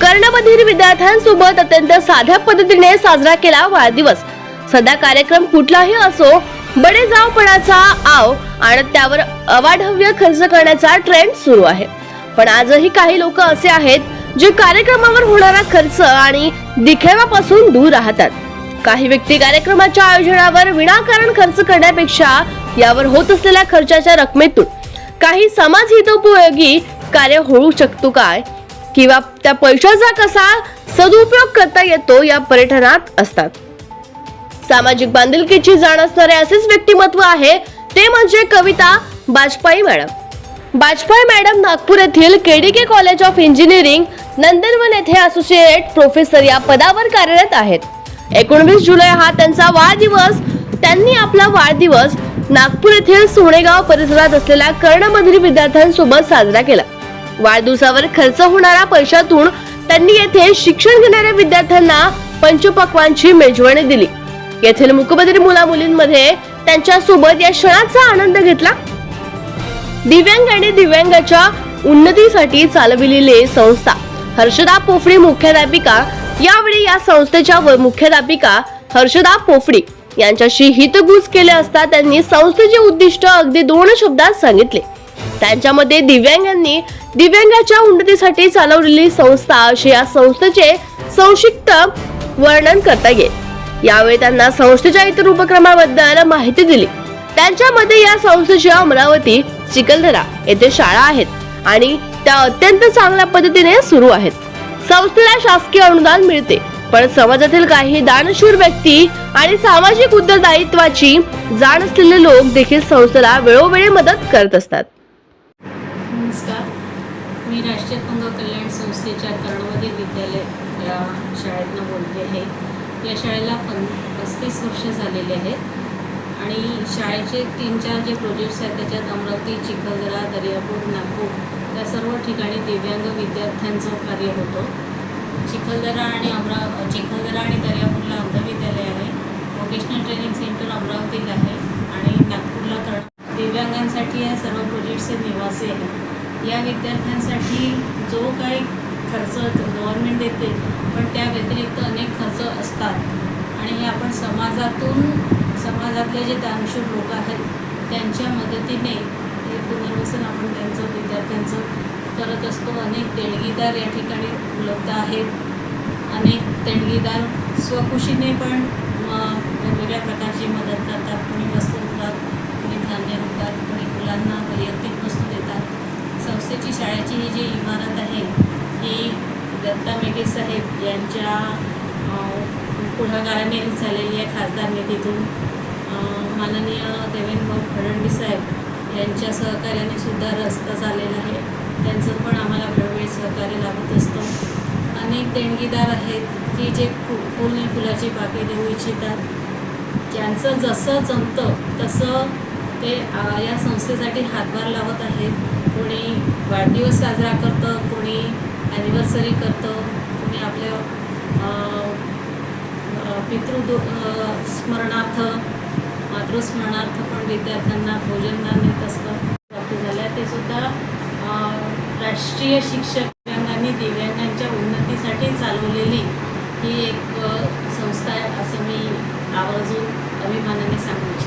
कर्णबधीर विद्यार्थ्यांसोबत अत्यंत साध्या पद्धतीने साजरा केला वाढदिवस. सध्या कार्यक्रम कुठलाही असो बडे जावपणाचा आव आणि त्यावर अवाढव्य खर्च करण्याचा ट्रेंड सुरू आहे. पण आजही काही लोक असे आहेत जे कार्यक्रमावर होणारा खर्च आणि दिखेवापासून दूर राहतात. काही व्यक्ती कार्यक्रमाच्या आयोजनावर विनाकारण खर्च करण्यापेक्षा यावर होत असलेल्या खर्चाच्या रकमेतून काही समाज हितोपयोगी कार्य होऊ शकतो काय? किंवा त्या पैशाचा कसा सदुपयोग करता येतो या पर्यटनात असतात. सामाजिक बांधिलकीची जाण असणारे असेच व्यक्तिमत्व आहे ते म्हणजे कविता बाजपाई मॅडम. बाजपाई मॅडम नागपूर येथील KDK college of engineering Nandanvan येथे असोसिएट प्रोफेसर या पदावर कार्यरत आहेत. एकोणवीस जुलै हा त्यांचा वाढदिवस. त्यांनी आपला वाढदिवस नागपूर येथील सोनेगाव परिसरात असलेल्या कर्णमधील विद्यार्थ्यांसोबत साजरा केला. वाढदिवसावर खर्च होणाऱ्या पैशातून त्यांनी येथे शिक्षण घेणाऱ्या विद्यार्थ्यांना पंचपक्वांची मेजवानी दिली. येथील मुकबधीर मुला मुलींमध्ये त्यांच्यासोबत या क्षणाचा आनंद घेतला. दिव्यांग आणि दिव्यांगाच्या उन्नतीसाठी चालविलेली संस्था हर्षदा पोफळी मुख्याध्यापिका यावेळी या संस्थेच्या मुख्याध्यापिका हर्षदा पोफडी यांच्याशी हितगुज केले असता त्यांनी संस्थेचे उद्दिष्ट अगदी दोन शब्दात सांगितले. त्यांच्यामध्ये दिव्यांगांनी दिव्यांगाच्या उन्नतीसाठी चालवलेली संस्था अशी या संस्थेचे संक्षिप्त वर्णन करता येईल. यावेळी त्यांना संस्थेच्या इतर उपक्रमाबद्दल माहिती दिली. त्यांच्यामध्ये या संस्थेच्या अमरावती चिखलदरा येथे शाळा आहेत आणि त्या अत्यंत चांगल्या पद्धतीने सुरू आहेत. संस्थेला शासकीय अनुदान मिळते. पण समाजातील काही दानशूर व्यक्ती आणि सामाजिक उत्तरदायित्वाची जाण असलेले लोक देखील संस्थेला वेळोवेळी मदत करत असतात. नमस्कार. मी राष्ट्रीय अपंग कल्याण संस्थेच्या कर्णवधी विद्यालय या शाळेतनं बोलते आहे. या शाळेला पं पस्तीस वर्ष झालेले आहेत आणि शाळेचे तीन चार जे प्रोजेक्ट्स आहेत त्याच्यात अमरावती चिखलदरा दर्यापूर नागपूर या सर्व ठिकाणी दिव्यांग विद्यार्थ्यांचं कार्य होतं. चिखलदरा आणि अमरा चिखलदरा आणि दर्यापूरला अंधविद्यालय आहे. व्होकेशनल ट्रेनिंग सेंटर अमरावतीला आहे आणि नागपूरला कर्ण दिव्यांगांसाठी या सर्व प्रोजेक्टचे निवासी आहेत या विद्यार्थ्यांसाठी जो काही खर्च गव्हर्नमेंट देते पण त्या व्यतिरिक्त अनेक खर्च असतात. आणि हे आपण समाजातून समाजातले जे दानशूर लोक आहेत त्यांच्या मदतीने हे पुनर्वसन आपण त्यांचं विद्यार्थ्यांचं करत असतो. अनेक देणगीदार या ठिकाणी उपलब्ध आहेत. अनेक देणगीदार स्वखुशीने पण म, वेगवेगळ्या प्रकारची मदत करतात. कोणी वस्तू देतात कोणी धान्य देतात कोणी मुलांना वैयक्तिक वस्तू देतात. संस्थेची शाळेची ही जी इमारत आहे ही दत्ता मेघे साहेब यांच्या पुढाकाराने झालेली आहे खासदार निधीतून. माननीय देवेंद्र फडणवीस साहेब यांच्या सहकार्याने सुद्धा रस्ता झालेला आहे. त्यांचं पण आम्हाला वेळोवेळी सहकार्य लाभत असतं. अनेक देणगीदार आहेत की जे फु फुल फुलाची पाके देऊ इच्छितात. ज्यांचं जसं जमतं तसं ते या संस्थेसाठी हातभार लावत आहेत. कोणी वाढदिवस साजरा करतं कोणी ॲनिव्हर्सरी करतं कोणी आपल्या अ, स्मरणार्थ मातृस्मरणार्थ पण विद्यार्थ्यांना भोजनदान देत असतं प्राप्त झालं आहे ते सुद्धा अ, राष्ट्रीय शिक्षक दिव्यांगांनी दिव्यांगांच्या उन्नतीसाठी चालवलेली ही एक संस्था आहे असं मी आवर्जून अभिमानाने सांगू